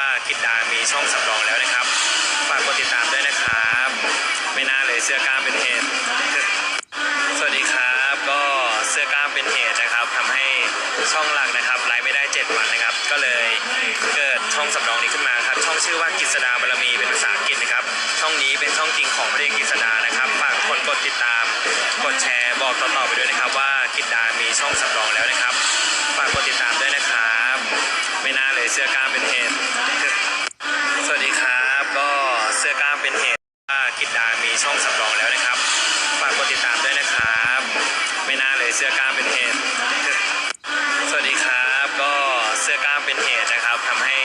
ว่าคิดดามีช่องสำรองแล้วนะครับ ฝากกดติดตามด้วยนะครับ ไม่น่าเลยเสื้อกล้ามเป็นเหตุ สวัสดีครับ ก็เสื้อกล้ามเป็นเหตุนะครับทำให้ช่องหลักนะครับไลฟ์ไม่ได้ 7 วันนะครับ ก็เลยเกิดช่องสำรองนี้ขึ้นมาครับ ช่องชื่อว่ากิษดาบารมีเป็นภาษาอังกฤษนะครับ ช่องนี้เป็นช่องจริงของพระเอกกิษดานะครับ ฝากคนกดติดตาม กดแชร์บอกต่อๆไปด้วยนะครับ ว่ากิษดามีช่องสำรองแล้วนะครับ ช่องสำรองแล้วนะครับ ฝากกดติดตามด้วยนะครับ ไม่น่าเลยเสื้อกล้ามเป็นเหตุสวัสดีครับ ก็เสื้อกล้ามเป็นเหตุนะครับทำให้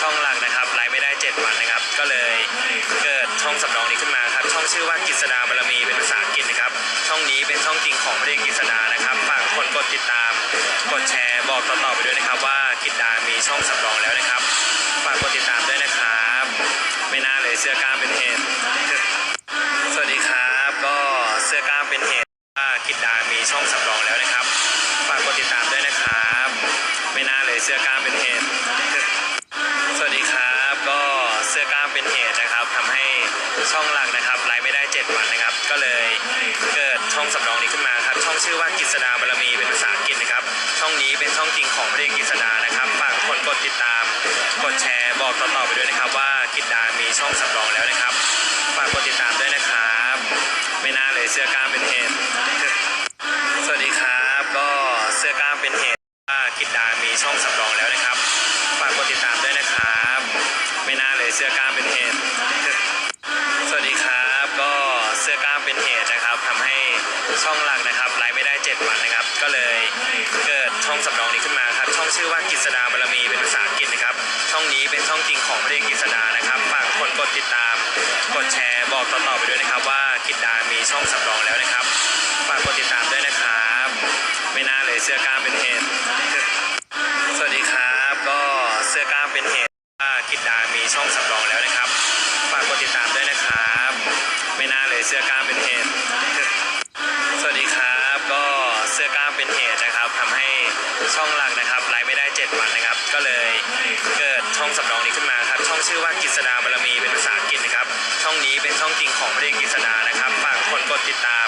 ช่องหลักนะครับไลฟ์ไม่ได้ 7 วันนะครับ ก็เลยเกิดช่องสำรองนี้ขึ้นมาครับ ช่องชื่อว่ากิษดาบารมีเป็นภาษาอังกฤษนะครับ ช่องนี้เป็นช่องจริงของพระเอกกิษดานะครับ ฝากคนกดติดตาม กดแชร์บอกต่อๆไปด้วยนะครับ ว่ากิดดามีช่องสำรองแล้วนะครับ ฝากกดติดตามด้วยนะครับ ไม่น่าเลยเสื้อกล้ามเป็นเหตุ เสื้อกล้ามเป็นเหตุ สวัสดีครับ ก็เสื้อกล้ามเป็นเหตุนะครับทำให้ช่องหลักนะครับไลฟ์ไม่ได้7วันนะครับ ก็เลยเกิดช่องสำรองนี้ขึ้นมาครับ ช่องชื่อว่ากิษดาบารมีเป็นภาษาอังกฤษนะครับ ช่องนี้เป็นช่องจริงของพระเอกกิษดานะครับ ฝากคนกดติดตาม กดแชร์บอกต่อๆไปด้วยนะครับ ว่ากิษดามีช่องสำรองแล้วนะครับ ฝากกดติดตามด้วยนะครับ ไม่น่าเลยเสื้อกล้ามเป็นเหตุ เสื้อกล้ามเป็นเหตุ สวัสดีครับ ก็เสื้อกล้ามเป็นเหตุนะครับทำให้ช่องหลักนะครับไลฟ์ไม่ได้7วันนะครับ ก็เลยเกิดช่องสำรองนี้ขึ้นมาครับ ช่องชื่อว่ากิษดาบารมีเป็นภาษาอังกฤษนะครับ ช่องนี้เป็นช่องจริงของพระเอกกิษดานะครับ ฝากคนกดติดตาม กดแชร์บอกต่อๆไปด้วยนะครับ ว่ากิดดามีช่องสำรองแล้วนะครับ ฝากกดติดตามด้วยนะครับ ไม่น่าเลยเสื้อกล้ามเป็นเหตุ สวัสดีครับ ก็เสื้อกล้ามเป็นเหตุว่ากิดดามีช่อง สำรองแล้วนะครับ ฝากกดติดตามด้วยนะครับ ไม่น่าเลยเสื้อกล้ามเป็นเหตุ สวัสดีครับก็เสื้อกล้ามเป็นเหตุนะครับทำให้ช่องหลักนะครับไลฟ์ไม่ได้7วันนะครับ ก็เลยเกิดช่องสำรองนี้ขึ้นมาครับ ช่องชื่อว่ากิษดาบารมีเป็นภาษาอังกฤษนะครับ ช่องนี้เป็นช่องจริงของพระเอกกิษดานะครับ ฝากคนกดติดตาม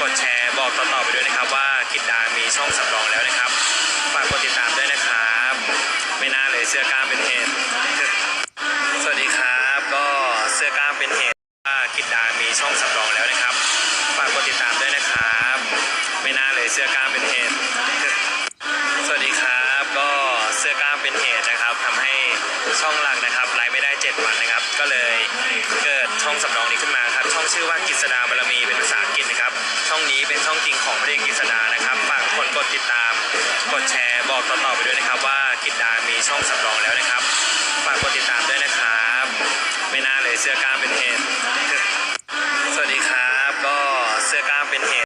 กดแชร์บอกต่อๆไปด้วยนะครับ ว่ากิดดามีช่องสำรองแล้วนะครับ ฝากกดติดตามด้วยนะครับ ไม่น่าเลยเสื้อกล้าม กิดดามีช่องสำรองแล้วนะครับ ฝากกดติดตามด้วยนะครับ ไม่น่าเลยเสื้อกล้ามเป็นเหตุ สวัสดีครับก็เสื้อกล้ามเป็นเหตุนะครับทำให้ช่องหลักนะครับไลฟ์ไม่ได้ 7 วันนะครับ ก็เลยเกิดช่องสำรองนี้ขึ้นมาครับ ช่องชื่อว่ากิษดาบารมีเป็นภาษาอังกฤษนะครับ ช่องนี้เป็นช่องจริงของพระเอกกิษดานะครับฝากคนกดติดตาม กดแชร์บอกต่อๆไปด้วยนะครับ ว่ากิดดามีช่องสำรองแล้วนะครับ เสื้อกล้ามเป็นเหตุ สวัสดีครับ ก็เสื้อกล้ามเป็นเหตุ